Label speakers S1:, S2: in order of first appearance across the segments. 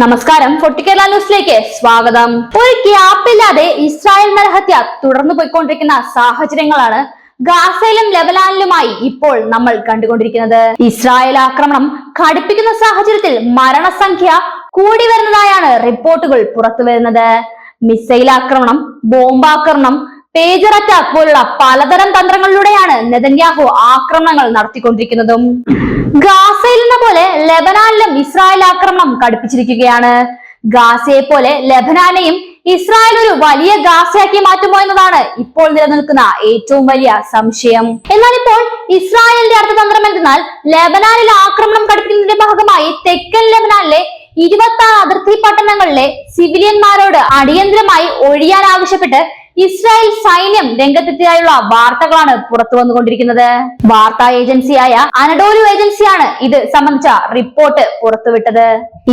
S1: നമസ്കാരം. കേരള ന്യൂസിലേക്ക് സ്വാഗതം. ഒരു ഗ്യാപ്പില്ലാതെ ഇസ്രായേൽ നരഹത്യ തുടർന്നു പോയിക്കൊണ്ടിരിക്കുന്ന സാഹചര്യങ്ങളാണ് ഗാസയിലും ലബനാനിലുമായി ഇപ്പോൾ നമ്മൾ കണ്ടുകൊണ്ടിരിക്കുന്നത്. ഇസ്രായേൽ ആക്രമണം കടുപ്പിക്കുന്ന സാഹചര്യത്തിൽ മരണസംഖ്യ കൂടി വരുന്നതായാണ് റിപ്പോർട്ടുകൾ പുറത്തു വരുന്നത്. മിസൈൽ ആക്രമണം ബോംബാക്രമണം പേജർ അറ്റാക്ക് പോലുള്ള പലതരം തന്ത്രങ്ങളിലൂടെയാണ് നെതന്യാഹു ആക്രമണങ്ങൾ നടത്തിക്കൊണ്ടിരിക്കുന്നതും. ഗാസയിൽ എന്ന ലെബനാനിലും ഇസ്രായേൽ ആക്രമണം കടുപ്പിച്ചിരിക്കുകയാണ്. ഗാസയെ പോലെ ലെബനാനെയും ഇസ്രായേൽ ഒരു വലിയ ഗാസയാക്കി മാറ്റുമോ എന്നതാണ് ഇപ്പോൾ നിലനിൽക്കുന്ന ഏറ്റവും വലിയ സംശയം. എന്നാൽ ഇപ്പോൾ ഇസ്രായേലിന്റെ അർത്ഥതന്ത്രം എന്തെന്നാൽ ലെബനാനിൽ ആക്രമണം കടുപ്പിക്കുന്നതിന്റെ ഭാഗമായി തെക്കൻ ലെബനാനിലെ ഇരുപത്തി ആറ് അതിർത്തി പട്ടണങ്ങളിലെ സിവിലിയന്മാരോട് അടിയന്തരമായി ഒഴിയാൻ ആവശ്യപ്പെട്ട് ഇസ്രായേൽ സൈന്യം രംഗത്തെത്തിയായുള്ള വാർത്തകളാണ് പുറത്തു വന്നുകൊണ്ടിരിക്കുന്നത്. വാർത്താ ഏജൻസിയായ അനഡോലു ഏജൻസിയാണ് ഇത് സംബന്ധിച്ച റിപ്പോർട്ട് പുറത്തുവിട്ടത്.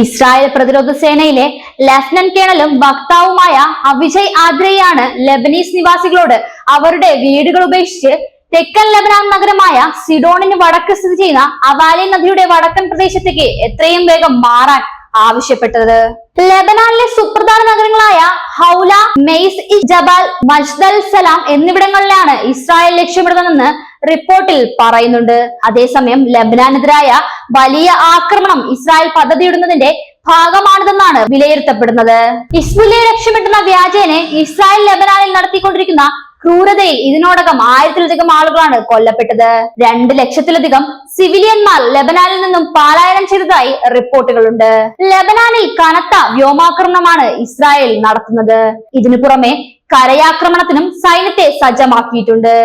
S1: ഇസ്രായേൽ പ്രതിരോധ സേനയിലെ ലഫ്റ്റനന്റ് കേണലും വക്താവുമായ അവിജയ് ആദ്രയാണ് ലബനീസ് നിവാസികളോട് അവരുടെ വീടുകൾ ഉപേക്ഷിച്ച് തെക്കൻ ലബനാൻ നഗരമായ സിഡോണിന് വടക്ക് സ്ഥിതി ചെയ്യുന്ന അവാലി നദിയുടെ വടക്കൻ പ്രദേശത്തേക്ക് എത്രയും വേഗം മാറാൻ ആവശ്യപ്പെട്ടത്. ലബനാനിലെ സുപ്രധാന നഗരങ്ങളായ ഹൗല മെയ്സ് ഇ ജബാൽ മജ്ദൽ സലാം എന്നിവിടങ്ങളിലാണ് ഇസ്രായേൽ ലക്ഷ്യമിടുന്നതെന്ന് റിപ്പോർട്ടിൽ പറയുന്നുണ്ട്. അതേസമയം ലബനാനെതിരായ വലിയ ആക്രമണം ഇസ്രായേൽ പദ്ധതിയിടുന്നതിന്റെ ഭാഗമാണിതെന്നാണ് വിലയിരുത്തപ്പെടുന്നത്. ഇസ്ബുലിയെ ലക്ഷ്യമിട്ടുന്ന വ്യാജേനെ ഇസ്രായേൽ ലബനാനിൽ നടത്തിക്കൊണ്ടിരിക്കുന്ന ക്രൂരതയിൽ ഇതിനോടകം ആയിരത്തിലധികം ആളുകളാണ് കൊല്ലപ്പെട്ടത്. രണ്ട് ലക്ഷത്തിലധികം സിവിലിയന്മാർ ലബനാനിൽ നിന്നും പലായനം ചെയ്തതായി റിപ്പോർട്ടുകളുണ്ട്. ലബനാനിൽ കനത്ത വ്യോമാക്രമണമാണ് ഇസ്രായേൽ നടത്തുന്നത്. ഇതിനു പുറമെ കരയാക്രമണത്തിനും സൈന്യത്തെ സജ്ജമാക്കിയിട്ടുണ്ട്.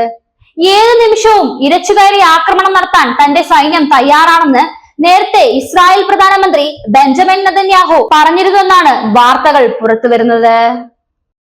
S1: ഏത് നിമിഷവും ഇരച്ചുകയറി ആക്രമണം നടത്താൻ തന്റെ സൈന്യം തയ്യാറാണെന്ന് നേരത്തെ ഇസ്രായേൽ പ്രധാനമന്ത്രി ബെഞ്ചമിൻ നതന്യാഹു പറഞ്ഞിരുന്നുവെന്നാണ് വാർത്തകൾ പുറത്തുവരുന്നത്.